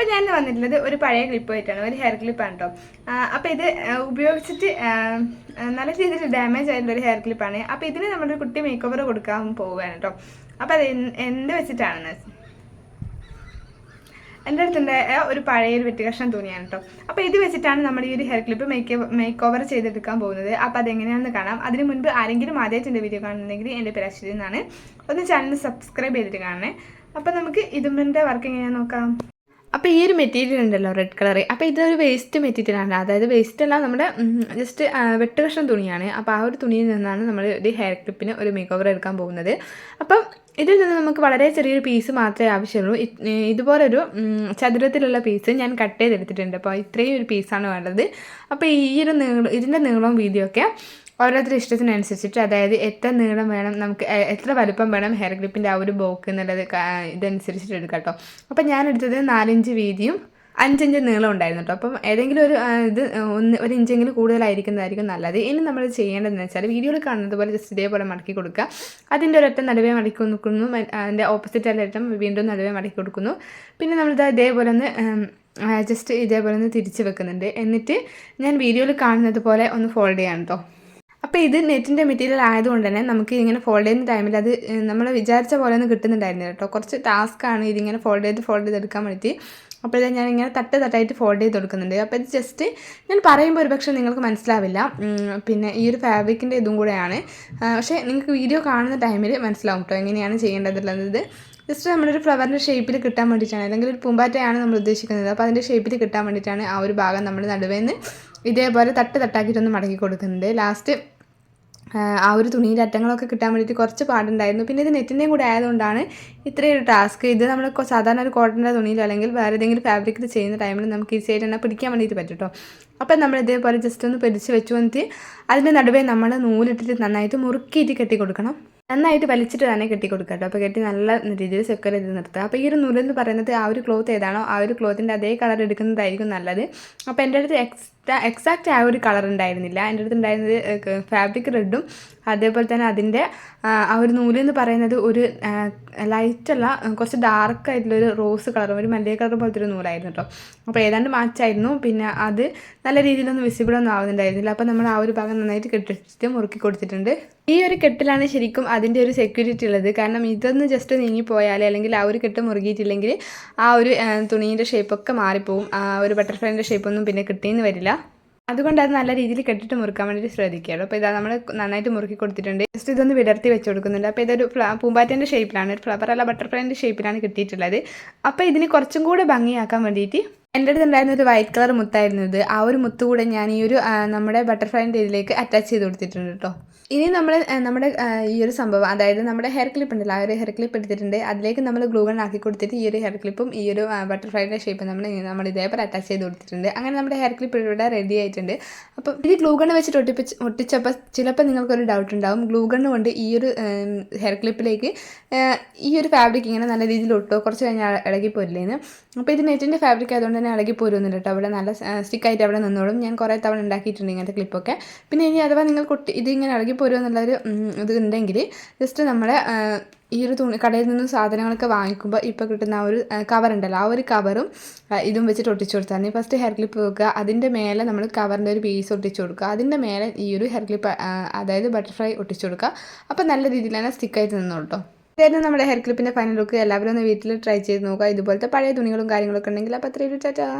അപ്പം ഞാൻ വന്നിട്ടുള്ളത് ഒരു പഴയ ക്ലിപ്പ് ആയിട്ടാണ് ഒരു ഹെയർ ക്ലിപ്പാണ് കേട്ടോ അപ്പോൾ ഇത് ഉപയോഗിച്ചിട്ട് നല്ല രീതിയിൽ ഡാമേജ് ആയിട്ടുള്ള ഒരു ഹെയർ ക്ലിപ്പാണ് അപ്പോൾ ഇതിന് നമ്മളൊരു കുട്ടി മേക്ക് ഓവർ കൊടുക്കാൻ പോവുകയാണ് കേട്ടോ അപ്പോൾ അത് എന്ത് വെച്ചിട്ടാണെന്ന് എന്റെ അടുത്തുണ്ടായ ഒരു പഴയ ഒരു വെട്ടുകഷ്ണം തുണിയാണ് കേട്ടോ അപ്പോൾ ഇത് വെച്ചിട്ടാണ് നമ്മൾ ഈ ഒരു hair clip make makeover ചെയ്തെടുക്കാൻ പോകുന്നത്. അപ്പോൾ അതെങ്ങനെയാണെന്ന് കാണാം. അതിന് മുൻപ് ആരെങ്കിലും ആദ്യമായിട്ട് എന്റെ വീഡിയോ കാണുന്നുണ്ടെങ്കിൽ എന്റെ പേര് അശ്വതി എന്നാണ്. ഒന്ന് ചാനൽ സബ്സ്ക്രൈബ് ചെയ്തിട്ട് കാണണേ. അപ്പോൾ നമുക്ക് ഇതുമ്പിന്റെ വർക്ക് എങ്ങനെയാണെന്ന് നോക്കാം. അപ്പോൾ ഈ ഒരു മെറ്റീരിയൽ ഉണ്ടല്ലോ റെഡ് കളർ അപ്പോൾ ഇതൊരു വേസ്റ്റ് മെറ്റീരിയലാണ് അതായത് വേസ്റ്റ് അല്ല നമ്മുടെ ജസ്റ്റ് വെട്ടുകഷ്ണം തുണിയാണ്. അപ്പോൾ ആ ഒരു തുണിയിൽ നിന്നാണ് നമ്മൾ ഒരു ഹെയർ ക്ലിപ്പിന് ഒരു മേക്ക് ഓവർ എടുക്കാൻ പോകുന്നത്. അപ്പം ഇതിൽ നിന്ന് നമുക്ക് വളരെ ചെറിയൊരു പീസ് മാത്രമേ ആവശ്യമുള്ളൂ. ഇത്- ഇതുപോലൊരു ചതുരത്തിലുള്ള പീസ് ഞാൻ കട്ട് ചെയ്തെടുത്തിട്ടുണ്ട്. അപ്പോൾ ഇത്രയും ഒരു പീസാണ് വേണ്ടത്. അപ്പോൾ ഈ ഒരു നീളം ഇതിന്റെ നീളവും വീതിയൊക്കെ ഓരോരുത്തരുടെ ഇഷ്ടത്തിനനുസരിച്ചിട്ട് അതായത് എത്ര നീളം വേണം നമുക്ക് എത്ര വലുപ്പം വേണം ഹെയർ ഗ്രിപ്പിന്റെ ആ ഒരു ബോക്ക് എന്നുള്ളത് ഇതനുസരിച്ചിട്ട് എടുക്കാം കേട്ടോ. അപ്പം ഞാൻ എടുത്തത് നാലിഞ്ച് വീതിയും അഞ്ചിഞ്ച് നീളം ഉണ്ടായിരുന്നു കേട്ടോ. അപ്പം ഏതെങ്കിലും ഒരു ഇത് ഒന്ന് ഒരു ഇഞ്ചെങ്കിലും കൂടുതലായിരിക്കുന്നതായിരിക്കും നല്ലത്. ഇനി നമ്മൾ ചെയ്യേണ്ടതെന്ന് വെച്ചാൽ വീഡിയോയിൽ കാണുന്നത് പോലെ ജസ്റ്റ് ഇതേപോലെ മടക്കി കൊടുക്കുക. അതിന്റെ ഒരൊറ്റ നടുവേ മടക്കി കൊടുക്കുന്നു. അതിന്റെ ഓപ്പോസിറ്റ് അല്ലേറ്റം വീണ്ടും നടുവേ മടക്കി കൊടുക്കുന്നു. പിന്നെ നമ്മളിത് ഇതേപോലെ ഒന്ന് ജസ്റ്റ് ഇതേപോലെ ഒന്ന് തിരിച്ച് വെക്കുന്നുണ്ട്. എന്നിട്ട് ഞാൻ വീഡിയോയിൽ കാണുന്നത് പോലെ ഒന്ന് ഫോൾഡ് ചെയ്യാൻ കേട്ടോ. അപ്പോൾ ഇത് നെറ്റിന്റെ മെറ്റീരിയൽ ആയതുകൊണ്ട് തന്നെ നമുക്ക് ഇങ്ങനെ ഫോൾഡ് ചെയ്യുന്ന ടൈമിൽ അത് നമ്മൾ വിചാരിച്ച പോലെ ഒന്നും കിട്ടുന്നുണ്ടായിരുന്നില്ല കേട്ടോ. കുറച്ച് ടാസ്ക്കാണ് ഇതിങ്ങനെ ഫോൾഡ് ചെയ്ത് ഫോൾഡ് ചെയ്തെടുക്കാൻ വേണ്ടി അപ്പോൾ ഇത് ഞാൻ ഇങ്ങനെ തട്ട് തട്ടായിട്ട് ഫോൾഡ് ചെയ്ത് കൊടുക്കുന്നുണ്ട്. അപ്പോൾ ഇത് ജസ്റ്റ് ഞാൻ പറയുമ്പോൾ ഒരുപക്ഷെ നിങ്ങൾക്ക് മനസ്സിലാവില്ല. പിന്നെ ഈ ഒരു ഫാബ്രിക്കിന്റെ ഇതും കൂടെയാണ്. പക്ഷേ നിങ്ങൾക്ക് വീഡിയോ കാണുന്ന ടൈമിൽ മനസ്സിലാവും കേട്ടോ എങ്ങനെയാണ് ചെയ്യേണ്ടതുള്ളത് ജസ്റ്റ് നമ്മളൊരു ഫ്ലവറിന്റെ ഷേപ്പിൽ കിട്ടാൻ വേണ്ടിയിട്ടാണ്. അല്ലെങ്കിൽ ഒരു പൂമ്പാറ്റയാണ് നമ്മൾ ഉദ്ദേശിക്കുന്നത്. അപ്പോൾ അതിന്റെ ഷേപ്പിൽ കിട്ടാൻ വേണ്ടിയിട്ടാണ് ആ ഒരു ഭാഗം നമ്മൾ നടുവേന്ന് ഇതേപോലെ തട്ട് തട്ടാക്കിയിട്ടൊന്ന് മടക്കി കൊടുക്കുന്നുണ്ട്. ലാസ്റ്റ് ആ ഒരു തുണിയുടെ അറ്റങ്ങളൊക്കെ കിട്ടാൻ വേണ്ടിയിട്ട് കുറച്ച് പാടുണ്ടായിരുന്നു. പിന്നെ ഇത് നെറ്റിന്റെയും കൂടെ ആയതുകൊണ്ടാണ് ഇത്രയും ഒരു ടാസ്ക്. ഇത് നമ്മൾ സാധാരണ ഒരു കോട്ടന്റെ തുണിയിലോ അല്ലെങ്കിൽ വേറെ ഏതെങ്കിലും ഫാബ്രിക്കിൽ ചെയ്യുന്ന ടൈമിൽ നമുക്ക് ഈസി ആയിട്ട് തന്നെ പിടിക്കാൻ വേണ്ടിയിട്ട് പറ്റും കേട്ടോ അപ്പം നമ്മൾ ഇതേപോലെ ജസ്റ്റ് ഒന്ന് പിടിച്ച് വെച്ചു വന്നിട്ട് അതിന്റെ നടുവേ നമ്മൾ നൂലിട്ടിട്ട് നന്നായിട്ട് മുറുക്കിയിട്ട് കെട്ടി കൊടുക്കണം. നന്നായിട്ട് വലിച്ചിട്ട് തന്നെ കെട്ടി കൊടുക്കുക കേട്ടോ അപ്പോൾ കെട്ടി നല്ല രീതിയിൽ സെക്കർ ചെയ്ത് നിർത്തുക. അപ്പോൾ ഈ ഒരു നൂലെന്ന് പറയുന്നത് ആ ഒരു ക്ലോത്ത് ഏതാണോ ആ ഒരു ക്ലോത്തിന്റെ അതേ കളർ എടുക്കുന്നതായിരിക്കും നല്ലത്. അപ്പോൾ എന്റെ അടുത്ത് എക്സ്ട്രാ എക്സാക്റ്റ് ആ ഒരു കളർ ഉണ്ടായിരുന്നില്ല. എന്റെ അടുത്ത് ഉണ്ടായിരുന്നത് ഫാബ്രിക് റെഡും അതേപോലെ തന്നെ അതിന്റെ ആ, ഒരു നൂലെന്ന് പറയുന്നത് ഒരു ലൈറ്റല്ല കുറച്ച് ഡാർക്ക് ആയിട്ടുള്ള ഒരു റോസ് കളറും ഒരു മല്ലിക കളർ പോലത്തെ ഒരു നൂലായിരുന്നു കേട്ടോ അപ്പോൾ ഏതാണ്ട് മാച്ചായിരുന്നു. പിന്നെ അത് നല്ല രീതിയിലൊന്നും വിസിബിളൊന്നും ആവുന്നുണ്ടായിരുന്നില്ല. അപ്പോൾ നമ്മൾ ആ ഒരു ഭാഗം നന്നായിട്ട് കെട്ടിട്ട് മുറുക്കി കൊടുത്തിട്ടുണ്ട്. ഈ ഒരു കെട്ടിലാണ് ശരിക്കും അതിന്റെ ഒരു സെക്യൂരിറ്റി ഉള്ളത്. കാരണം ഇതൊന്ന് ജസ്റ്റ് നീങ്ങിപ്പോയാൽ അല്ലെങ്കിൽ ആ ഒരു കെട്ട് മുറുകിയിട്ടില്ലെങ്കിൽ ആ ഒരു തുണീന്റെ ഷേപ്പൊക്കെ മാറിപ്പോവും. ആ ഒരു ബട്ടർഫ്ലൈന്റെ ഷേപ്പൊന്നും പിന്നെ കിട്ടിയെന്ന് വരില്ല. അതുകൊണ്ട് അത് നല്ല രീതിയിൽ കെട്ടിട്ട് മുറുക്കാൻ വേണ്ടിയിട്ട് ശ്രദ്ധിക്കുകയുള്ളൂ അപ്പോൾ ഇതാ നമ്മൾ നന്നായിട്ട് മുറുക്കി കൊടുത്തിട്ടുണ്ട്. ജസ്റ്റ് ഇതൊന്ന് വിടർത്തി വെച്ച് കൊടുക്കുന്നുണ്ട്. അപ്പോൾ ഇതൊരു ഫ്ല പൂമ്പാറ്റേന്റെ ഷേപ്പിലാണ് ഒരു ഫ്ലവർ അല്ല ബട്ടർഫ്ലൈന്റെ ഷേപ്പിലാണ് കിട്ടിയിട്ടുള്ളത്. അപ്പോൾ ഇതിന് കുറച്ചും കൂടെ ഭംഗിയാക്കാൻ വേണ്ടിയിട്ട് എന്റെ അടുത്ത് ഉണ്ടായിരുന്ന ഒരു വൈറ്റ് കളർ മുത്തായിരുന്നു ഇത്. ആ ഒരു മുത്ത് കൂടെ ഞാൻ ഈ ഒരു നമ്മുടെ ബട്ടർഫ്ലൈന്റെ ഇതിലേക്ക് അറ്റാച്ച് ചെയ്ത് കൊടുത്തിട്ടുണ്ട് കേട്ടോ. ഇനി നമ്മൾ നമ്മുടെ ഈ ഒരു സംഭവം അതായത് നമ്മുടെ ഹെയർ ക്ലിപ്പ് ഉണ്ടല്ലോ ആ ഒരു ഹെയർ ക്ലിപ്പ് എടുത്തിട്ടുണ്ട്. അതിലേക്ക് നമ്മൾ ഗ്ലൂഗൺ ആക്കി കൊടുത്തിട്ട് ഈ ഒരു ഹെയർ ക്ലിപ്പും ഈ ഒരു ബട്ടർഫ്ലൈയുടെ ഷേപ്പും നമ്മൾ ഇങ്ങനെ നമ്മൾ ഇതേപോലെ അറ്റാച്ച് ചെയ്ത് കൊടുത്തിട്ടുണ്ട്. അങ്ങനെ നമ്മുടെ ഹെയർ ക്ലിപ്പ് ഇവിടെ റെഡി ആയിട്ടുണ്ട്. അപ്പം ഇത് ഗ്ലൂഗൺ വെച്ചിട്ട് ഒട്ടിപ്പിച്ച് ഒട്ടിച്ചപ്പോൾ ചിലപ്പോൾ നിങ്ങൾക്കൊരു ഡൗട്ട് ഉണ്ടാവും. ഗ്ലൂഗൺ കൊണ്ട് ഈ ഒരു ഹെയർ ക്ലിപ്പിലേക്ക് ഈ ഒരു ഫാബ്രിക് ഇങ്ങനെ നല്ല രീതിയിൽ ഒട്ടോ കുറച്ച് കഴിഞ്ഞാൽ ഇളകി പോരില്ലേന്ന്. അപ്പോൾ ഇത് നെറ്റിന്റെ ഫാബ്രിക് ആയതുകൊണ്ട് തന്നെ ഇളകി പോരുന്നില്ല കേട്ടോ. അവിടെ നല്ല സ്റ്റിക്കായിട്ട് അവിടെ നിന്നോളും. ഞാൻ കുറേ തവണ ഉണ്ടാക്കിയിട്ടുണ്ട് ഇങ്ങനത്തെ ക്ലിപ്പൊക്കെ പിന്നെ ഇനി അഥവാ നിങ്ങൾ ഇത് ഇതിങ്ങനെ ഇളകി പോരുമോ എന്നുള്ളൊരു ഇത് ഉണ്ടെങ്കിൽ ജസ്റ്റ് നമ്മുടെ ഈ ഒരു തുണി കടയിൽ നിന്നും സാധനങ്ങളൊക്കെ വാങ്ങിക്കുമ്പോൾ ഇപ്പോൾ കിട്ടുന്ന ആ ഒരു കവർ ഉണ്ടല്ലോ ആ ഒരു കവറും ഇതും വെച്ചിട്ട് ഒട്ടിച്ചു കൊടുത്താൽ മതി. ഫസ്റ്റ് ഹെയർ ക്ലിപ്പ് വെക്കുക അതിന്റെ മേലെ നമ്മൾ കവറിന്റെ ഒരു പീസ് ഒട്ടിച്ചു കൊടുക്കുക. അതിന്റെ മേലെ ഈ ഒരു ഹെയർ ക്ലിപ്പ് അതായത് ബട്ടർഫ്ലൈ ഒട്ടിച്ചു കൊടുക്കുക. അപ്പോൾ നല്ല രീതിയിൽ തന്നെ സ്റ്റിക്കായിട്ട് നിന്നു കേട്ടോ ഇതായിരുന്നു നമ്മുടെ ഹെയർ ക്ലിപ്പിന്റെ ഫൈനൽ ലുക്ക് എല്ലാവരും ഒന്ന് വീട്ടിൽ ട്രൈ ചെയ്ത് നോക്കുക. ഇതുപോലത്തെ പഴയ തുണികളും കാര്യങ്ങളൊക്കെ ഉണ്ടെങ്കിൽ അപ്പോൾ അത്രയും ടാറ്റാ.